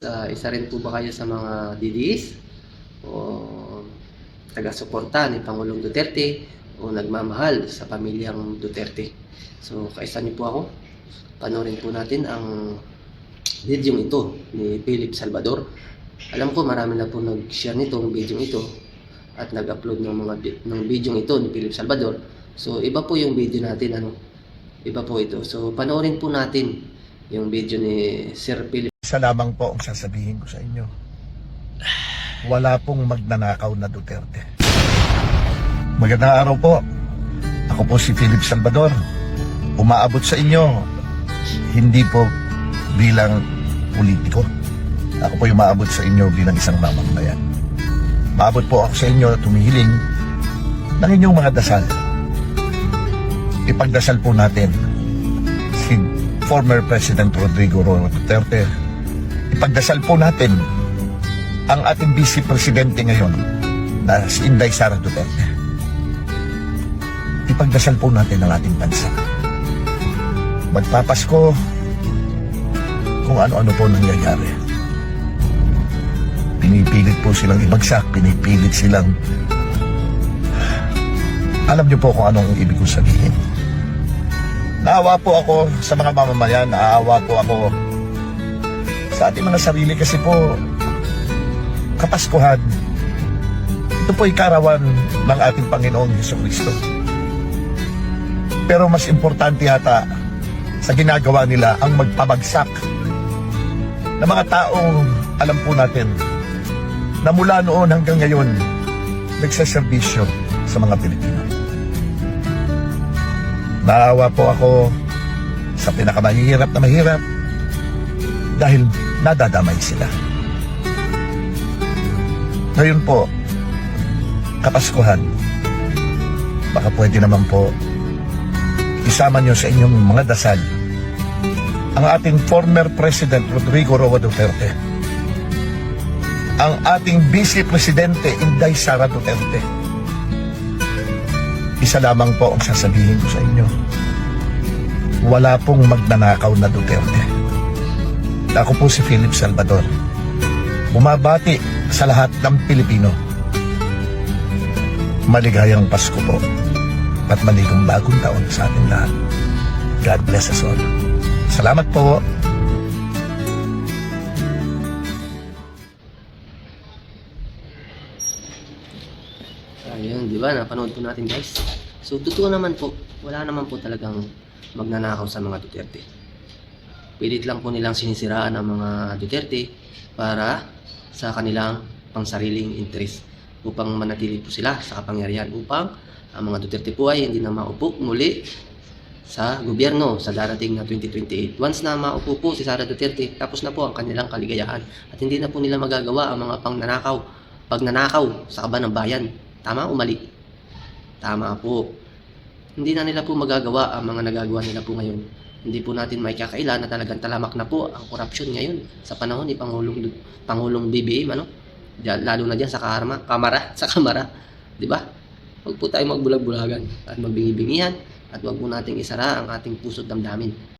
Ah, isa rin po ba kayo sa mga DDS o taga-suporta ni Pangulong Duterte o nagmamahal sa pamilyang Duterte? So, kaisa niyo po ako. Panoorin po natin ang video ito ni Philip Salvador. Alam ko marami na po nag-share nitong video ito at nag-upload ng mga ng video ito ni Philip Salvador. So, iba po yung video natin ano. Iba po ito. So, panoorin po natin yung video ni Sir Philip Isa lamang po ang sasabihin ko sa inyo. Wala pong magnanakaw na Duterte. Magandang araw po. Ako po si Philip Salvador. Umaabot sa inyo, hindi po bilang politiko. Ako po yung maabot sa inyo bilang isang mamamayan. Maabot po ako sa inyo tumihiling ng inyong mga dasal. Ipagdasal po natin si former President Rodrigo Roa Duterte ipagdasal po natin ang ating Vice Presidente ngayon na si Inday Sara Duterte. Ipagdasal po natin ang ating bansa. Magpapasko kung ano-ano po nangyayari. Pinipilit po silang ibagsak, pinipilit silang alam niyo po kung anong ibig kong sabihin. Naawa po ako sa mga mamamayan, naawa po ako sa ating mga sarili kasi po kapaskuhan. Ito po karawan ng ating Panginoong Heso Kristo. Pero mas importante yata sa ginagawa nila ang magpabagsak ng mga taong alam po natin na mula noon hanggang ngayon nagsaservisyo sa mga Pilipino. Naawa po ako sa pinakamahirap na mahirap dahil nadadamay sila. Ngayon po, Kapaskuhan, baka pwede naman po isama nyo sa inyong mga dasal ang ating former President Rodrigo Roa Duterte, ang ating Vice Presidente Inday Sara Duterte. Isa lamang po ang sasabihin ko sa inyo. Wala pong magnanakaw na Duterte. Ako po si Philip Salvador. Bumabati sa lahat ng Pilipino. Maligayang Pasko po at maligong bagong taon sa ating lahat. God bless us all. Salamat po. Ayun, di ba? Napanood po natin guys. So, totoo naman po, wala naman po talagang magnanakaw sa mga Duterte. Pilit lang po nilang sinisiraan ang mga Duterte para sa kanilang pangsariling interest upang manatili po sila sa kapangyarihan upang ang mga Duterte po ay hindi na maupo muli sa gobyerno sa darating na 2028. Once na maupo po si Sara Duterte, tapos na po ang kanilang kaligayahan at hindi na po nila magagawa ang mga pangnanakaw, pagnanakaw sa kaban ng bayan. Tama o mali? Tama po. Hindi na nila po magagawa ang mga nagagawa nila po ngayon. Hindi po natin may kakaila na talagang talamak na po ang korupsyon ngayon sa panahon ni Pangulong Pangulong BBM ano? Diyan, lalo na diyan sa kamara, kamara, sa kamara, 'di ba? Huwag po tayo magbulag-bulagan at magbingi-bingihan at huwag po nating isara ang ating puso't damdamin.